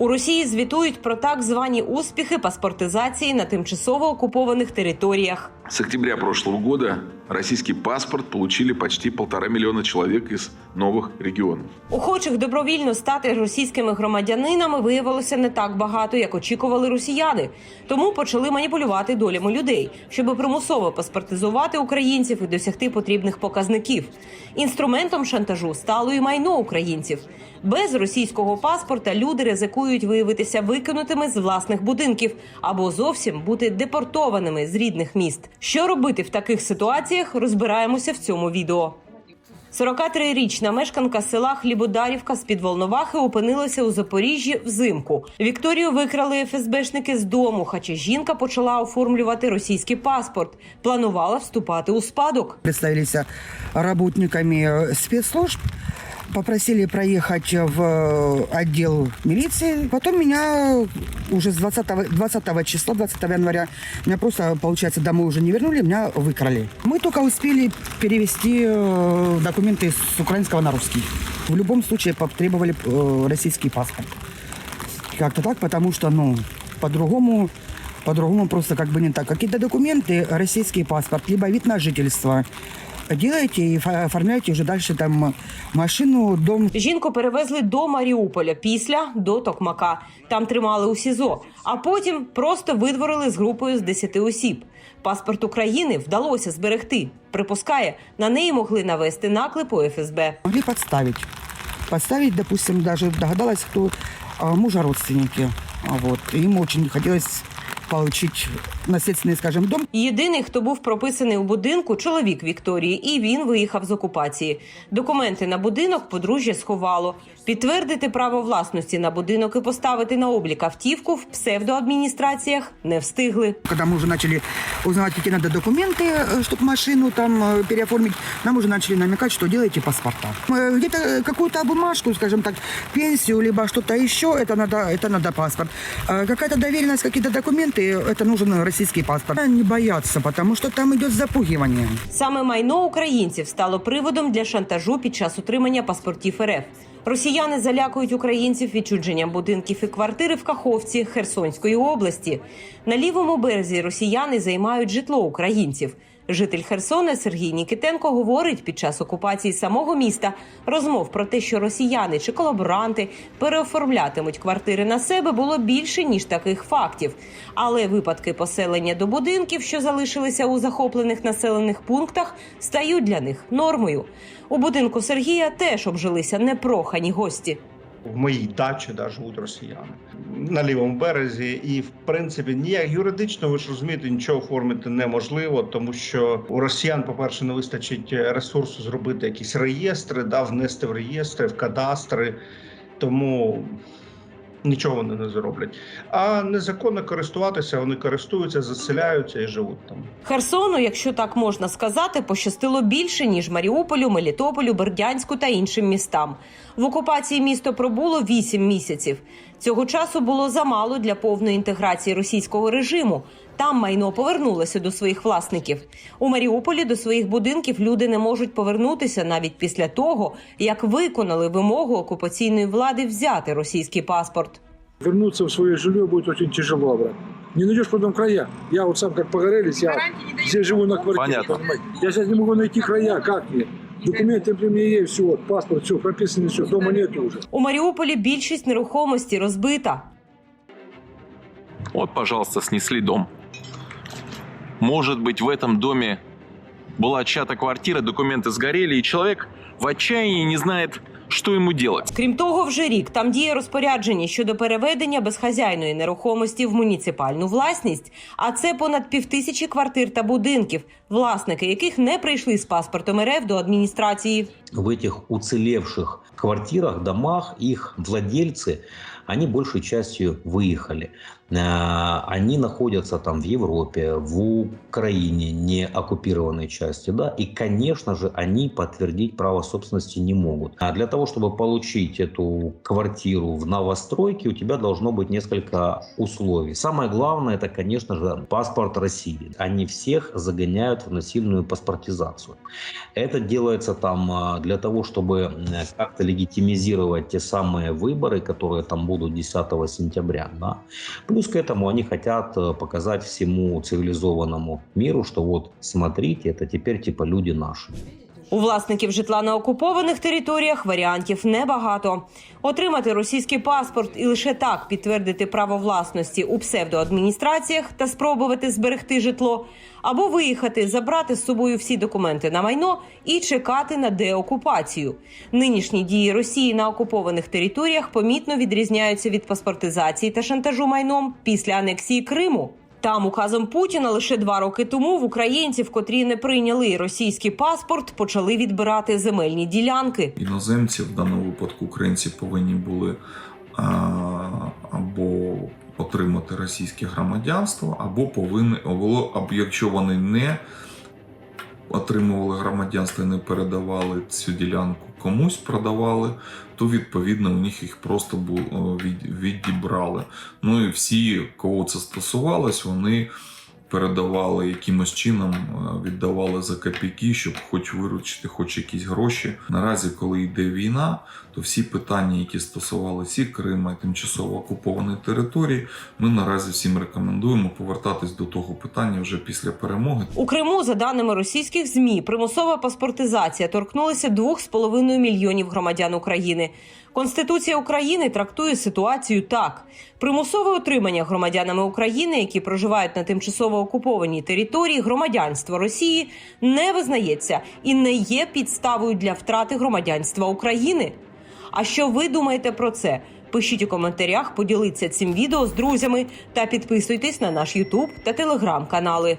У Росії звітують про так звані успіхи паспортизації на тимчасово окупованих територіях. С октября прошлого года российский паспорт получили почти полтора миллиона человек из новых регионов. Охочих добровільно стати російськими громадянинами виявилося не так багато, як очікували росіяни. Тому почали маніпулювати долями людей, щоб примусово паспортизувати українців і досягти потрібних показників. Інструментом шантажу стало і майно українців. Без російського паспорта люди ризикують виявитися викинутими з власних будинків або зовсім бути депортованими з рідних міст. Що робити в таких ситуаціях, розбираємося в цьому відео. 43-річна мешканка села Хлібодарівка з під Волновахи опинилася у Запоріжжі взимку. Вікторію викрали ФСБшники з дому, хоча жінка почала оформлювати російський паспорт. Планувала вступати у спадок. представились работниками э, спецслужб, попросили проехать в э, отдел милиции. Потом меня уже с 20, 20 числа, 20 января, меня просто, получается, домой уже не вернули, меня выкрали. Мы только успели перевести э, документы с украинского на русский. В любом случае потребовали э, российский паспорт. Как-то так, потому что, ну, по-другому, по-другому просто как бы не так. Какие-то документы, российский паспорт, либо вид на жительство. Делайте и фо- оформляйте уже дальше там машину, дом. Жінку перевезли до Маріуполя після до Токмака. Там тримали у СІЗО, а потім просто видворили з групою з 10 осіб. Паспорт України вдалося зберегти. Припускає, на неї могли навести наклепу ФСБ. Могли подставить. Подставить, допустим, даже догадалась, кто а, мужа родственники. Вот. Им очень хотелось получить наследственный, скажем, дом. Єдиний, хто був прописаний у будинку, чоловік Вікторії, і він виїхав з окупації. Документи на будинок подружжя сховало. Підтвердити право власності на будинок і поставити на облік автівку в псевдоадміністраціях не встигли. Когда мы уже начали узнавать, какие надо документы, чтобы машину там э, переоформить, нам уже начали намекать, что делайте паспорта. Э, Где-то э, какую-то бумажку, скажем так, пенсию, либо что-то еще, это надо, это надо паспорт. А Какая-то доверенность, какие-то документы, это нужен российский паспорт. Не бояться, потому что там идет запугивание. Саме майно українців стало приводом для шантажу під час утримання паспортів РФ. Росіяни залякують українців відчудженням будинків і квартири в Каховці Херсонської області. На лівому березі росіяни займають житло українців. Житель Херсона Сергій Нікітенко говорить під час окупації самого міста розмов про те, що росіяни чи колаборанти переоформлятимуть квартири на себе, було більше ніж таких фактів. Але випадки поселення до будинків, що залишилися у захоплених населених пунктах, стають для них нормою. У будинку Сергія теж обжилися непрохані гості. В моїй дачі да, живуть росіяни на лівому березі, і в принципі ніяк юридично ви ж розумієте, нічого оформити неможливо, тому що у росіян, по-перше, не вистачить ресурсу зробити якісь реєстри, да, внести в реєстри, в кадастри. Тому нічого вони не зроблять. А незаконно користуватися, вони користуються, заселяються і живуть там. Херсону, якщо так можна сказати, пощастило більше ніж Маріуполю, Мелітополю, Бердянську та іншим містам. В окупації місто пробуло 8 місяців. Цього часу було замало для повної інтеграції російського режиму. Там майно повернулося до своїх власників. У Маріуполі до своїх будинків люди не можуть повернутися навіть після того, як виконали вимогу окупаційної влади взяти російський паспорт. Вернуться в свое жилье будет очень тяжело обратно. Не найдешь потом края. Я вот сам как погорелись, я здесь живу на квартире. Понятно. понимаете? Я сейчас не могу найти края, как мне? Документы при мне есть, все, паспорт, все, прописано, все, дома нету уже. У Маріуполі більшість нерухомості розбита. Вот, пожалуйста, снесли дом. Может быть, в этом доме была чья-то квартира, документы сгорели, и человек в отчаянии не знает, что ему делать. Крім того, вже рік там діє розпорядження щодо переведення безхазяйної нерухомості в муніципальну власність. А це понад півтисячі квартир та будинків, власники яких не прийшли з паспортом РФ до адміністрації. в этих уцелевших квартирах, домах, их владельцы, они большей частью выехали. Э, Они находятся там в Европе, в Украине, не оккупированной части, да, и, конечно же, они подтвердить право собственности не могут. А для того, чтобы получить эту квартиру в новостройке, у тебя должно быть несколько условий. Самое главное, это, конечно же, паспорт России. Они всех загоняют в насильную паспортизацию. Это делается там а, для того, чтобы м, как-то легитимизировать те самые выборы, которые там будут 10 сентября. Да? Плюс к этому они хотят э, показать всему цивилизованному миру, что вот смотрите, это теперь типа люди наши. У власників житла на окупованих територіях варіантів небагато. Отримати російський паспорт і лише так підтвердити право власності у псевдоадміністраціях та спробувати зберегти житло, або виїхати, забрати з собою всі документи на майно і чекати на деокупацію. Нинішні дії Росії на окупованих територіях помітно відрізняються від паспортизації та шантажу майном після анексії Криму. Там указом Путіна лише два роки тому в українців, котрі не прийняли російський паспорт, почали відбирати земельні ділянки. іноземці, в даному випадку українці повинні були а, або отримати російське громадянство, або повинні, або, якщо вони не отримували громадянство і не передавали цю ділянку комусь, продавали, то відповідно у них їх просто від- відібрали. Ну і всі, кого це стосувалось, вони передавали якимось чином, е, віддавали за копійки, щоб хоч виручити, хоч якісь гроші. Наразі, коли йде війна, то всі питання, які стосувалися Крима, і тимчасово окупованої території, ми наразі всім рекомендуємо повертатись до того питання вже після перемоги. У Криму, за даними російських змі, примусова паспортизація торкнулася 2,5 мільйонів громадян України. Конституція України трактує ситуацію так: примусове отримання громадянами України, які проживають на тимчасово окупованій території, громадянства Росії не визнається і не є підставою для втрати громадянства України. А що ви думаєте про це? Пишіть у коментарях, поділіться цим відео з друзями та підписуйтесь на наш Ютуб та Телеграм канали.